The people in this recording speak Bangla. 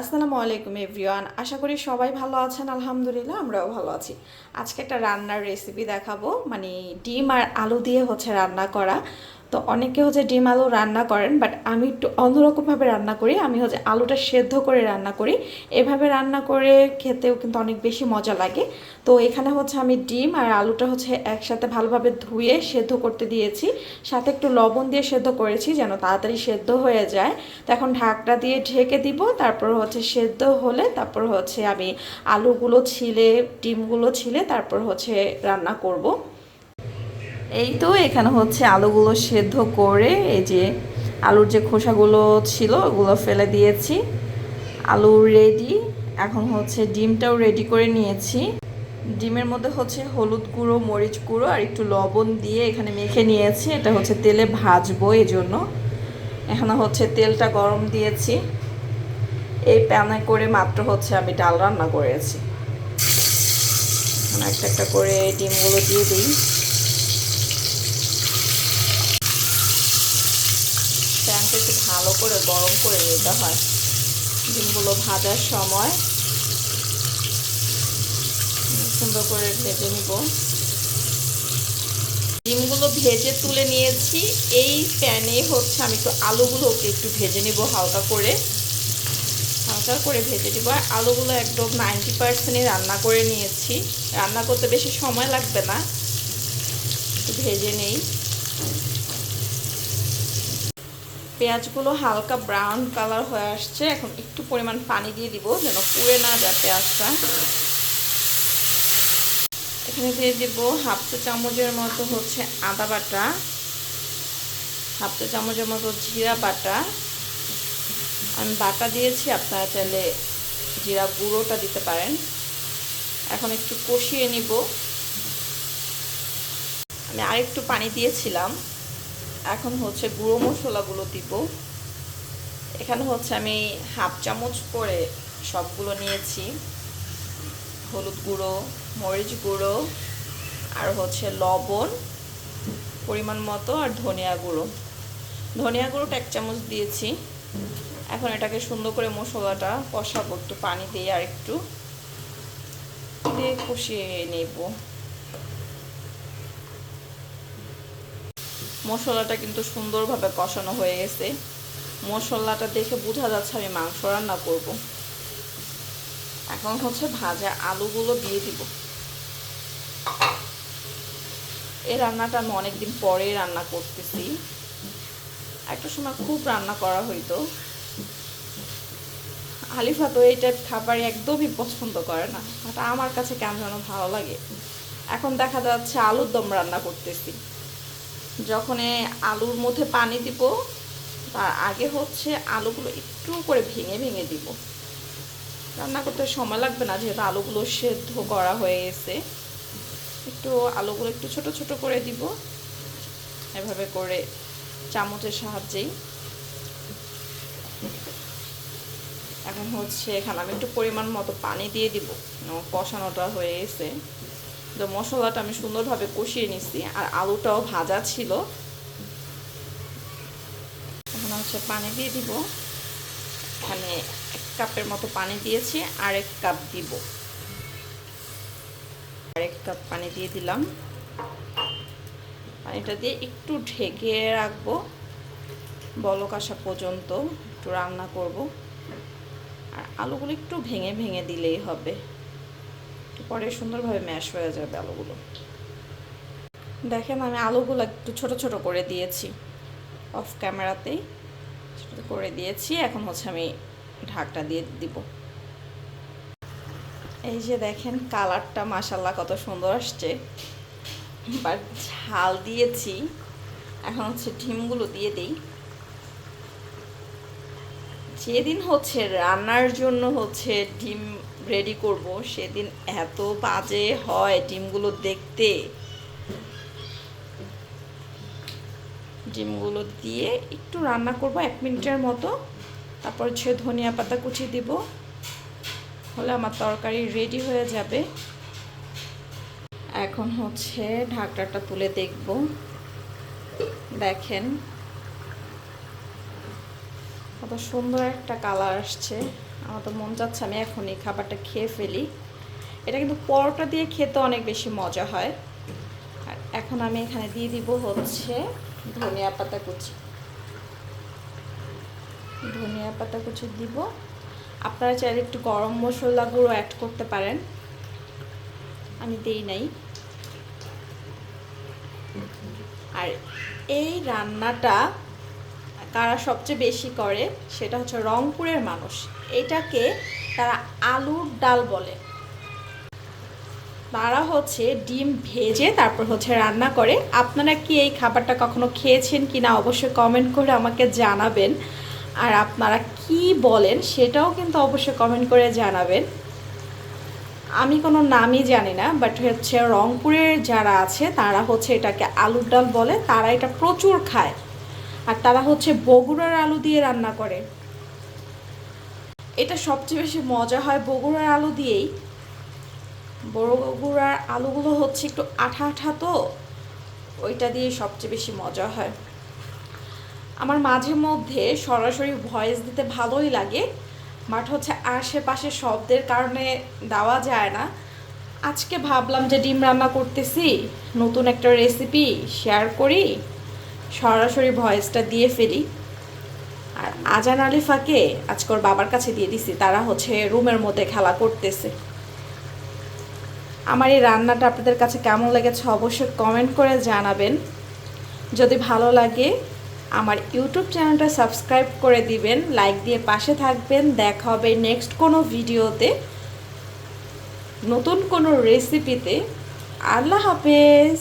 আসসালামু আলাইকুম এভরিওয়ান। আশা করি সবাই ভালো আছেন, আলহামদুলিল্লাহ আমরাও ভালো আছি। আজকে একটা রান্নার রেসিপি দেখাবো। মানে ডিম আর আলু দিয়ে হচ্ছে রান্না করা। তো অনেকে হচ্ছে ডিম আলু রান্না করেন বাট আমি একটু অন্যরকমভাবে রান্না করি। আমি হচ্ছে আলুটা সেদ্ধ করে রান্না করি। এভাবে রান্না করে খেতেও কিন্তু অনেক বেশি মজা লাগে। তো এখানে হচ্ছে আমি ডিম আর আলুটা হচ্ছে একসাথে ভালোভাবে ধুয়ে সেদ্ধ করতে দিয়েছি। সাথে একটু লবণ দিয়ে সেদ্ধ করেছি যেন তাড়াতাড়ি সেদ্ধ হয়ে যায়। তো এখন ঢাকটা দিয়ে ঢেকে দিব, তারপর হচ্ছে সেদ্ধ হলে তারপর হচ্ছে আমি আলুগুলো ছিলে, ডিমগুলো ছিলে, তারপর হচ্ছে রান্না করব। এই তো এখানে হচ্ছে আলুগুলো সেদ্ধ করে এই যে আলুর যে খোসাগুলো ছিল, ওগুলো ফেলে দিয়েছি। আলু রেডি এখন হচ্ছে ডিমটাও রেডি করে নিয়েছি। ডিমের মধ্যে হচ্ছে হলুদ গুঁড়ো, মরিচ গুঁড়ো আর একটু লবণ দিয়ে এখানে মেখে নিয়েছি। এটা হচ্ছে তেলে ভাজবো এই জন্য এখানে হচ্ছে তেলটা গরম দিয়েছি। এই প্যানে করে মাত্র হচ্ছে আমি ডাল রান্না করেছি। একটা একটা করে ডিমগুলো দিয়ে দিই। প্যানটা একটু ভালো করে গরম করে নিতে হয়। ডিমগুলো ভাজার সময় সুন্দর করে ভেজে নিব। ডিমগুলো ভেজে তুলে নিয়েছি। এই প্যানে হচ্ছে আমি একটু আলুগুলোকে একটু ভেজে নিব হালকা করে। হালকা করে ভেজে দিব আর আলুগুলো একদম নাইনটি পার্সেন্টই রান্না করে নিয়েছি। রান্না করতে বেশি সময় লাগবে না। একটু ভেজে নেই। পেঁয়াজগুলো হালকা ব্রাউন কালার হয়ে আসছে। এখন একটু পরিমাণ পানি দিয়ে দিব যেন পুড়ে না যায় পেঁয়াজটা। এখানে দিয়ে দিব হাফ চা চামচের মতো হচ্ছে আদা বাটা, হাফ চা চামচের মতো জিরা বাটা। আমি বাটা দিয়েছি, আপনারা চাইলে জিরা গুঁড়োটা দিতে পারেন। এখন একটু কষিয়ে নিব। আমি আরেকটু পানি দিয়েছিলাম। এখন হচ্ছে গুঁড়ো মশলাগুলো দিব। এখানে হচ্ছে আমি হাফ চামচ করে সবগুলো নিয়েছি। হলুদ গুঁড়ো, মরিচ গুঁড়ো, আর হচ্ছে লবণ পরিমাণ মতো, আর ধনিয়া গুঁড়ো। ধনিয়া গুঁড়োটা এক চামচ দিয়েছি। এখন এটাকে সুন্দর করে মশলাটা কষাবো, একটু পানি দিয়ে আর একটু দিয়ে কষিয়ে নেব। মশলাটা কিন্তু সুন্দরভাবে কষানো হয়ে গেছে। মশলাটা দেখে বোঝা যাচ্ছে আমি মাংস রান্না করব। এখন হচ্ছে ভাজা আলুগুলো দিয়ে দিব। এই রান্নাটা আমি অনেকদিন পরে রান্না করতেছি। একটা সময় খুব রান্না করা হইতো। আলিফা তো এই টাইপ খাবার একদমই পছন্দ করে না। এটা আমার কাছে কেমন যেন ভালো লাগে। এখন দেখা যাচ্ছে আলুর দম রান্না করতেছি। যখন আলুর মধ্যে পানি দিব, তার আগে হচ্ছে আলুগুলো একটু করে ভেঙে ভেঙে দিব। রান্না করতে সময় লাগবে না, যেহেতু আলুগুলো সেদ্ধ করা হয়ে গেছে। একটু আলুগুলো একটু ছোট ছোট করে দিব। এভাবে করে চামচের সাহায্যেই। এখন হচ্ছে, এখানে আমি একটু পরিমাণ মতো পানি দিয়ে দিব। কষানোটা হয়ে গেছে। তো মশলাটা আমি সুন্দরভাবে কষিয়ে নিছি আর আলুটাও ভাজা ছিল। এখন হচ্ছে পানি দিয়ে দিব। এখানে এক কাপের মতো পানি দিয়েছি, আর এক কাপ দিব। আরেক কাপ পানি দিয়ে দিলাম। পানিটা দিয়ে একটু ঢেকে রাখব। বলক আসা পর্যন্ত একটু রান্না করব। আর আলুগুলো একটু ভেঙে ভেঙে দিলেই হবে। পরে সুন্দরভাবে ম্যাশ হয়ে যাবে আলুগুলো। দেখেন আমি আলুগুলো একটু ছোট ছোট করে দিয়েছি। অফ ক্যামেরাতেই ছোট করে দিয়েছি। এখন হচ্ছে আমি ঢাকটা দিয়ে দিব। এই যে দেখেন কালারটা মাসাল্লাহ কত সুন্দর আসছে। বাট ঝাল দিয়েছি। এখন হচ্ছে ডিমগুলো দিয়ে দিই। যেদিন হচ্ছে রান্নার জন্য হচ্ছে ডিম রেডি করব। সেদিন এত বাজে হয় ডিমগুলো দেখতে। ডিমগুলো দিয়ে একটু রান্না করব এক মিনিটের মতো। তারপর হচ্ছে ধনিয়া পাতা কুচি দিব। হলে আমার তরকারি রেডি হয়ে যাবে। এখন হচ্ছে ঢাকটাটা তুলে দেখব। দেখেন কত সুন্দর একটা কালার আসছে। আমার তো মন যাচ্ছে আমি এখন এই খাবারটা খেয়ে ফেলি। এটা কিন্তু পরোটা দিয়ে খেতে অনেক বেশি মজা হয়। আর এখন আমি এখানে দিয়ে দিব হচ্ছে ধনিয়া পাতা কুচি। ধনিয়া পাতা কুচি দিব। আপনারা চাইলে একটু গরম মশলা গুঁড়ো অ্যাড করতে পারেন। আমি দেই নাই। আর এই রান্নাটা কারা সবচেয়ে বেশি করে সেটা হচ্ছে রংপুরের মানুষ। এটাকে তারা আলুর ডাল বলে। তারা হচ্ছে ডিম ভেজে তারপর হচ্ছে রান্না করে। আপনারা কি এই খাবারটা কখনো খেয়েছেন কি না অবশ্যই কমেন্ট করে আমাকে জানাবেন। আর আপনারা কি বলেন সেটাও কিন্তু অবশ্যই কমেন্ট করে জানাবেন। আমি কোনো নামই জানি না বাট হচ্ছে রংপুরের যারা আছে তারা হচ্ছে এটাকে আলুর ডাল বলে। তারা এটা প্রচুর খায়। আর তারা হচ্ছে বগুড়ার আলু দিয়ে রান্না করে। এটা সবচেয়ে বেশি মজা হয় বগুড়ার আলু দিয়েই। বগুড়ার আলুগুলো হচ্ছে একটু আঠা আঠা তো, ওইটা দিয়ে সবচেয়ে বেশি মজা হয়। আমার মাঝে মধ্যে সরাসরি ভয়েস দিতে ভালোই লাগে, বাট হচ্ছে আশেপাশে শব্দের কারণে দেওয়া যায় না। আজকে ভাবলাম যে ডিম রান্না করতেছি, নতুন একটা রেসিপি শেয়ার করি। সরাসরি ভয়েসটা দিয়ে ফেলি। আর আজান আলিফাকে আজকে ওর বাবার কাছে দিয়ে দিছি, তারা হচ্ছে রুমের মধ্যে খেলা করতেছে। আমার এই রান্নাটা আপনাদের কাছে কেমন লেগেছে অবশ্যই কমেন্ট করে জানাবেন। যদি ভালো লাগে, আমার ইউটিউব চ্যানেলটা সাবস্ক্রাইব করে দিবেন লাইক দিয়ে পাশে থাকবেন, দেখা হবে নেক্সট কোনো ভিডিওতে। নতুন কোনো রেসিপিতে আল্লাহ হাফেজ!